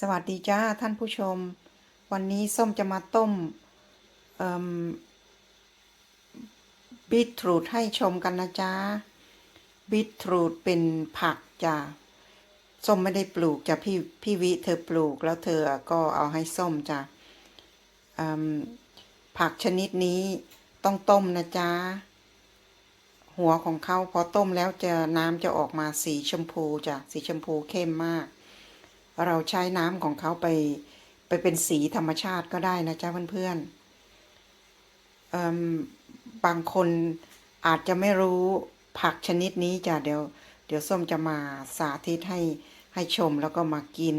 สวัสดีจ้าท่านผู้ชม วันนี้ส้มจะมาต้มบีทรูทให้ชมกันนะจ๊ะบีทรูทเป็นผักจ้ะส้มไม่ได้ปลูกจ้ะพี่พี่วิเธอปลูกแล้วเธอก็เอาให้ส้มจ้ะผักชนิดนี้ต้องต้มนะจ๊ะหัวของเขาพอต้มแล้วจะน้ำจะออกมาสีชมพูจ้ะสีชมพูเข้มมาก เราใช้น้ำของเขาไปไปเป็นสีธรรมชาติก็ได้นะจ๊ะเพื่อนๆบางคนอาจจะไม่รู้ผักชนิดนี้จ้ะเดี๋ยว เดี๋ยวส้มจะมาสาธิตให้ให้ชมแล้วก็มากิน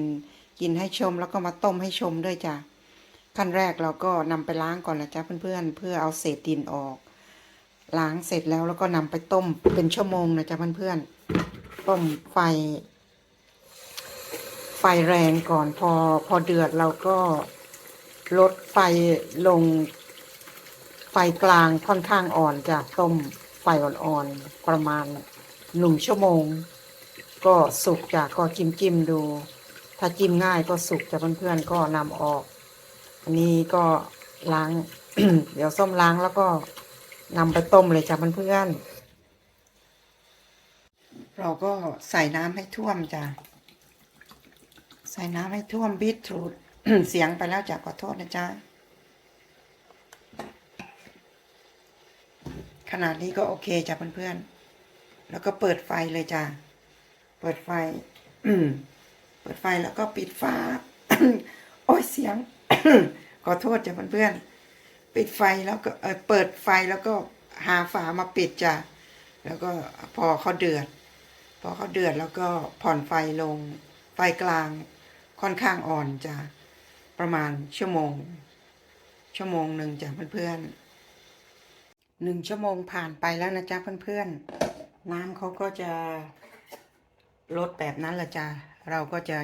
กินให้ชมแล้วก็มาต้มให้ชมด้วยจ้ะขั้นแรกเราก็นำไปล้างก่อนนะจ๊ะเพื่อนๆ เพื่อเอาเศษดินออก ล้างเสร็จแล้วแล้วก็นำไปต้มเป็นชั่วโมงนะจ๊ะเพื่อนๆต้มไฟ ไฟแรงก่อนพอพอเดือดเราก็ลดไฟลง ไฟกลางค่อนข้างอ่อนจะต้มไฟอ่อนๆประมาณหนึ่งชั่วโมง ก็สุกจ้ะก็จิ้มจิ้มดู ถ้าจิ้มง่ายก็สุกจะเพื่อนๆก็นำออก อันนี้ก็ล้าง เดี๋ยวส้มล้างแล้วก็นำไปต้มเลยจ้ะเพื่อนๆเราก็ใส่น้ำให้ท่วมจ้ะ ส่น้ำให้ท่วมบีทรูทเสียงไปแล้วจ้ะขอโทษนะจ๊ะ ขนาดนี้ก็โอเคจ้ะเพื่อนๆ แล้วก็เปิดไฟเลยจ้ะ เปิดไฟ เปิดไฟแล้วก็ปิดฝาโอ้ยเสียง ขอโทษจ้ะเพื่อนๆ ปิดไฟแล้วก็เออเปิดไฟแล้วก็หาฝามาปิดจ้ะ แล้วก็พอเขาเดือด พอเขาเดือดแล้วก็ผ่อนไฟลง ไฟกลาง ค่อนข้างอ่อนจ้ะประมาณชั่วโมง ชั่วโมงหนึ่งจ้ะเพื่อนๆหนึ่งชั่วโมงผ่านไปแล้วนะจ๊ะเพื่อนๆ น้ำเขาก็จะลดแบบนั้นละจ้ะเราก็จะ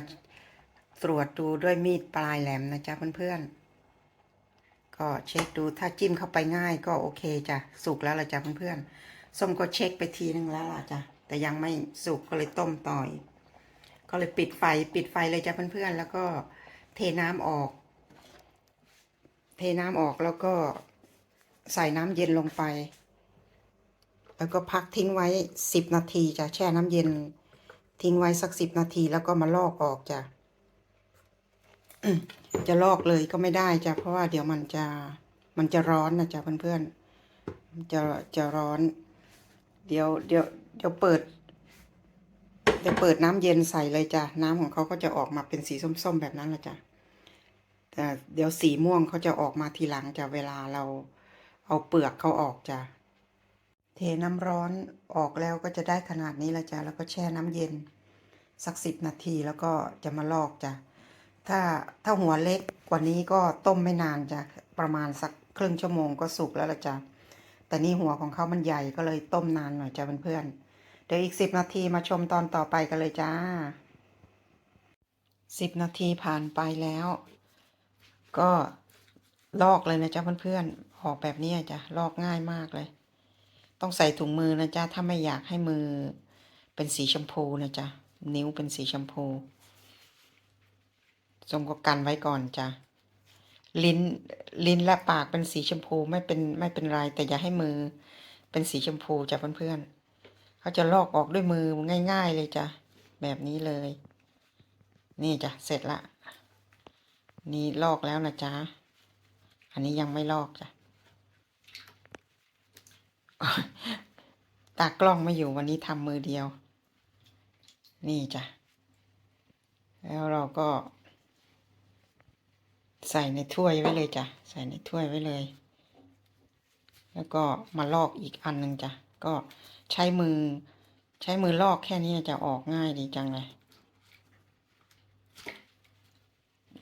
ตรวจดูด้วยมีดปลายแหลมนะจ๊ะเพื่อนๆ ก็เช็คดูถ้าจิ้มเข้าไปง่ายก็โอเคจ้ะสุกแล้วละจ้ะเพื่อนๆส้มก็เช็คไปทีนึงแล้วล่ะจ้ะแต่ยังไม่สุกก็เลยต้มต่อย ก็เลยปิดไฟปิดไฟเลยจ้ะเพื่อนๆ แล้วก็เทน้ำออก เทน้ำออกแล้วก็ใส่น้ำเย็นลงไป แล้วก็พักทิ้งไว้สิบนาทีจ้ะแช่น้ำเย็น ทิ้งไว้สักสิบนาทีแล้วก็มาลอกออกจ้ะจะลอกเลยก็ไม่ได้จ้ะเพราะว่าเดี๋ยวมันจะมันจะร้อนนะจ๊ะเพื่อนๆมันจะจะร้อน เดี๋ยวเดี๋ยวเดี๋ยวเปิด เดี๋ยวเปิดน้ำเย็นใส่เลยจ้ะน้ำของเขาก็จะออกมาเป็นสีส้มๆแบบนั้นละจ้ะแต่เดี๋ยวสีม่วงเขาจะออกมาทีหลังจ้ะเวลาเราเอาเปลือกเขาออกจ้ะเทน้ำร้อนออกแล้วก็จะได้ขนาดนี้ละจ้ะแล้วก็แช่น้ำเย็นสักสิบนาทีแล้วก็จะมาลอกจ้ะถ้าถ้าหัวเล็กกว่านี้ก็ต้มไม่นานจ้ะประมาณสักครึ่งชั่วโมงก็สุกแล้วละจ้ะแต่นี่หัวของเขามันใหญ่ก็เลยต้มนานหน่อยจ้ะเพื่อนๆ ดี๋ยวอีกสิบนาทีมาชมตอนต่อไปกันเลยจ้าสิบนาทีผ่านไปแล้ว ก็ลอกเลยนะจ๊ะเพื่อนๆออกแบบนี้จ้ะลอกง่ายมากเลย ต้องใส่ถุงมือนะจ๊ะถ้าไม่อยากให้มือเป็นสีชมพูนะจ๊ะนิ้วเป็นสีชมพูทรงก็กันไว้ก่อนจ้ะลิ้นลิ้นและปากเป็นสีชมพูไม่เป็นไม่เป็นไรแต่อย่าให้มือเป็นสีชมพูจ้ะเพื่อนๆ เขาจะลอกออกด้วยมือง่าย ๆ เลยจ้ะ แบบนี้เลย นี่จ้ะ เสร็จละ นี่ลอกแล้วนะจ๊ะ อันนี้ยังไม่ลอกจ้ะ ตากล้องไม่อยู่วันนี้ทำมือเดียว นี่จ้ะ แล้วเราก็ ใส่ในถ้วยไว้เลยจ้ะ ใส่ในถ้วยไว้เลย แล้วก็มาลอกอีกอันหนึ่งจ้ะ ก็ใช้มือ ใช้มือลอกแค่นี้จะออกง่ายดีจังเลย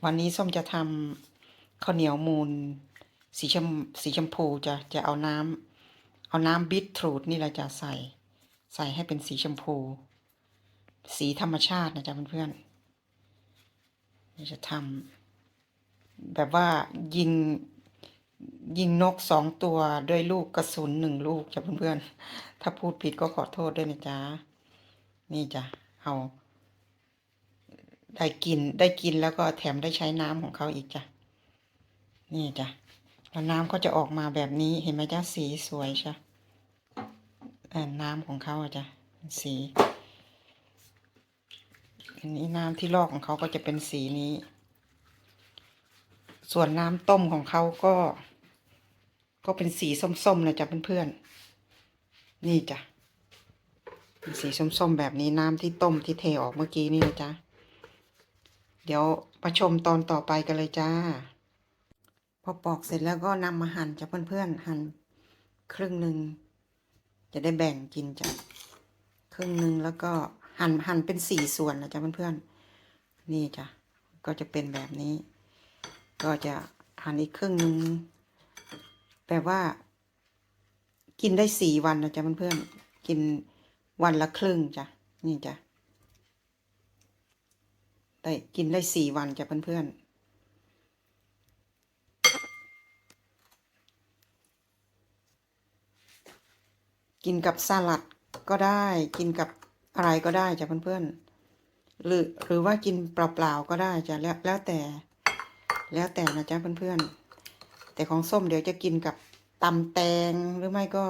วันนี้ส้มจะทำข้าวเหนียวมูนสีชมสีชมพูจะจะเอาน้ำเอาน้ำบีทรูทนี่แหละจะใส่ ใส่ให้เป็นสีชมพู สีธรรมชาตินะจ๊ะเพื่อนๆจะทำแบบว่ายิง ยิงนกสองตัวด้วยลูกกระสุนหนึ่งลูกจ้ะเพื่อนๆ ถ้าพูดผิดก็ขอโทษด้วยนะจ๊ะ นี่จ้ะ เอา ได้กินได้กินแล้วก็แถมได้ใช้น้ำของเขาอีกจ้ะ นี่จ้ะ แล้วน้ำก็จะออกมาแบบนี้เห็นไหมจ้ะสีสวยจ้ะน้ำของเขาอะจ้ะ สีอันนี้น้ำที่ลอกของเขาก็จะเป็นสีนี้ ส่วนน้ำต้มของเขาก็ ก็เป็นสีส้มๆนะจ๊ะเพื่อนๆ นี่จ้ะเป็นสีส้มๆแบบนี้น้ำที่ต้มที่เทออกเมื่อกี้นี่นะจ๊ะ เดี๋ยวประชมตอนต่อไปกันเลยจ้า พอปอกเสร็จแล้วก็นำมาหั่นจ้ะเพื่อนๆ หั่นครึ่งหนึ่งจะได้แบ่งกินจ้ะครึ่งหนึ่งแล้วก็หั่นหั่นเป็นสี่ส่วนนะจ๊ะเพื่อนๆ นี่จ้ะก็จะเป็นแบบนี้ ก็จะหั่นอีกครึ่งหนึ่ง แปลว่า กินได้สี่วันนะจ๊ะเพื่อนๆกินวันละครึ่งจ้ะนี่จ้ะได้กินได้สี่วันจ้ะเพื่อนๆกินกับสลัดก็ได้กินกับอะไรก็ได้จ้ะเพื่อนๆหรือหรือว่ากินเปล่าๆก็ได้จ้ะแล้วแล้วแต่ แล้วแต่นะจ๊ะเพื่อนๆ แต่ของส้มเดี๋ยวจะกินกับตำแตงหรือไม่ก็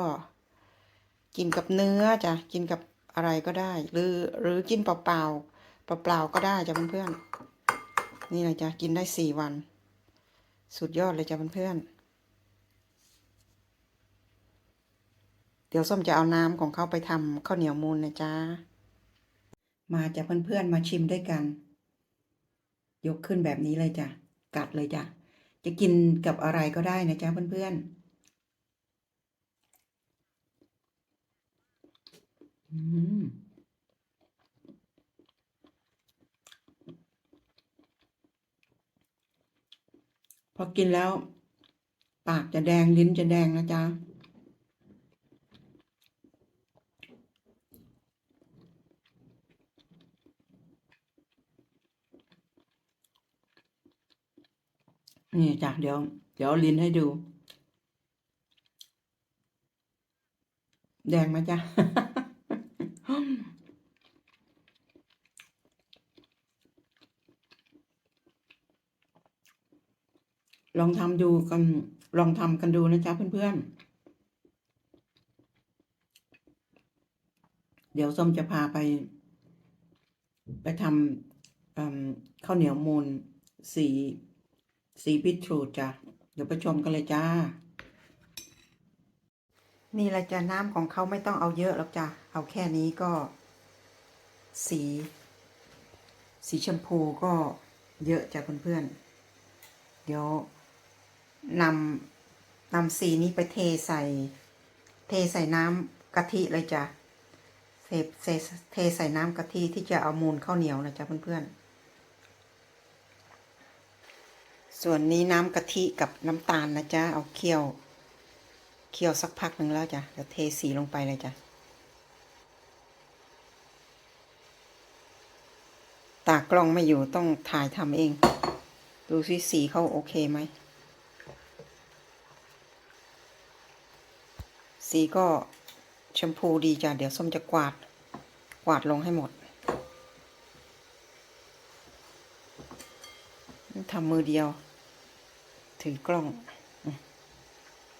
กินกับเนื้อจ้ะกินกับอะไรก็ได้ หรือหรือกินเปล่าๆเปล่าๆก็ได้จ้ะเพื่อนๆนี่นะจ๊ะกินได้สี่วัน สุดยอดเลยจ้ะเพื่อนๆเดี๋ยวส้มจะเอาน้ำของเขาไปทำข้าวเหนียวมูนนะจ๊ะ มาจ้ะเพื่อนๆมาชิมด้วยกัน ยกขึ้นแบบนี้เลยจ้ะ กัดเลยจ้ะ จะกินกับอะไรก็ได้นะจ๊ะเพื่อนๆอืมพอกินแล้ว ปากจะแดงลิ้นจะแดงนะจ๊ะ นี่จ้ะเดี๋ยว เดี๋ยวเอาลิ้นให้ดู แดงไหมจ๊ะลองทำดูกัน ลองทำกันดูนะจ๊ะเพื่อนๆ เดี๋ยวส้มจะพาไป ไปทำข้าวเหนียวมูนสี สีบิทรูจ้ะ เดี๋ยวไปชมกันเลยจ้า นี่ละจ้ะน้ำของเขาไม่ต้องเอาเยอะหรอกจ้ะ เอาแค่นี้ก็ สี สีชมพูก็เยอะจ้ะเพื่อนๆ เดี๋ยวนำนำสีนี้ไปเทใส่ เทใส่น้ำกะทิเลยจ้ะเทเทเทใส่น้ำกะทิที่จะเอามูลข้าวเหนียวนะจ๊ะเพื่อนๆ ส่วนนี้น้ำกะทิกับน้ำตาลนะจ๊ะ เอาเคี่ยว เคี่ยวสักพักหนึ่งแล้วจ้ะ เดี๋ยวเทสีลงไปเลยจ้ะ ตากล้องไม่อยู่ต้องถ่ายทำเอง ดูสิสีเขาโอเคไหม สีก็ชมพูดีจ้ะ เดี๋ยวส้มจะกวาด กวาดลงให้หมดทำมือเดียว ถือกล้อง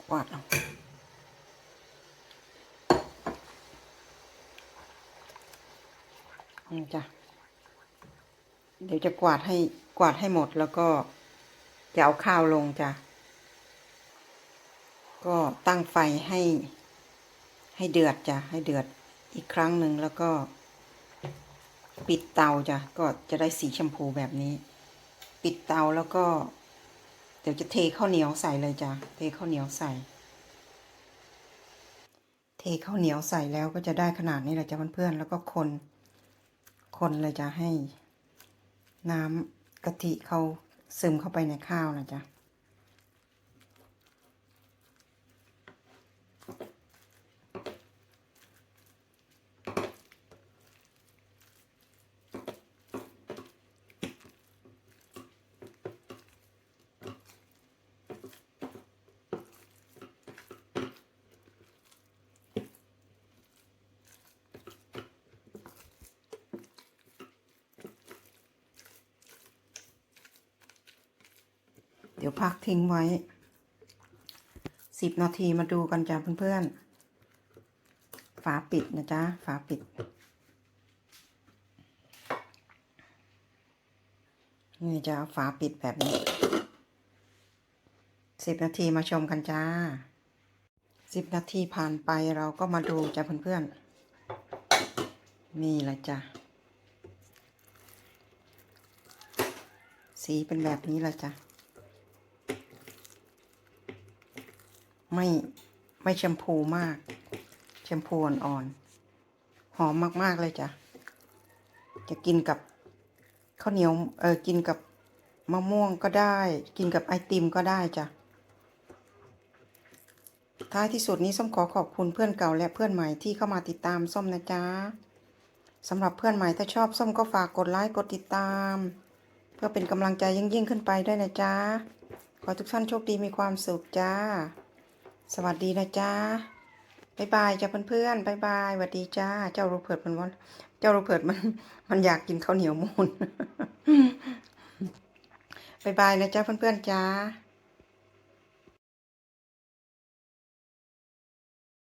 กวาดลงนี่จ้ะเดี๋ยวจะกวาดให้กวาดให้หมดแล้วก็จะเอาข้าวลงจ้ะ ก็ตั้งไฟให้ ให้เดือดจ้ะ ให้เดือดอีกครั้งหนึ่งแล้วก็ ปิดเตาจ้ะ ก็จะได้สีชมพูแบบนี้ ปิดเตาแล้วก็ เดี๋ยวจะเทข้าวเหนียวใส่เลยจ้ะ เทข้าวเหนียวใส่ เทข้าวเหนียวใส่แล้วก็จะได้ขนาดนี้แหละจ้ะเพื่อนๆ แล้วก็คน คนเลยจ้ะให้ น้ำกะทิเขาซึมเข้าไปในข้าวนะจ๊ะ เดี๋ยวพักทิ้งไว้สิบนาทีมาดูกันจ้าเพื่อนๆ ฝาปิดนะจ๊ะ ฝาปิด นี่จะเอาฝาปิดแบบนี้สิบนาทีมาชมกันจ้าสิบนาทีผ่านไปเราก็มาดูจ้ะเพื่อนๆ นี่แหละจ้ะ สีเป็นแบบนี้แหละจ้ะ ไม่ไม่แชมพูมาก แชมพูอ่อนๆหอมมากๆเลยจ้ะ จะกินกับข้าวเหนียวเออกินกับมะม่วงก็ได้ กินกับไอติมก็ได้จ้ะท้ายที่สุดนี้ส้มขอขอบคุณเพื่อนเก่าและเพื่อนใหม่ที่เข้ามาติดตามส้มนะจ๊ะสำหรับเพื่อนใหม่ถ้าชอบส้มก็ฝากกดไลค์กดติดตาม เพื่อเป็นกำลังใจยิ่งยิ่งๆขึ้นไปด้วยนะจ๊ะขอทุกท่านโชคดีมีความสุขจ้า สวัสดีนะจ๊ะบายบายจ้าเพื่อนๆบายบายสวัสดีจ้า เจ้ารูเบิดมันว่าเจ้ารูเบิดมัน มันอยากกินข้าวเหนียวมูนบายบายนะจ้าเพื่อนๆจ้า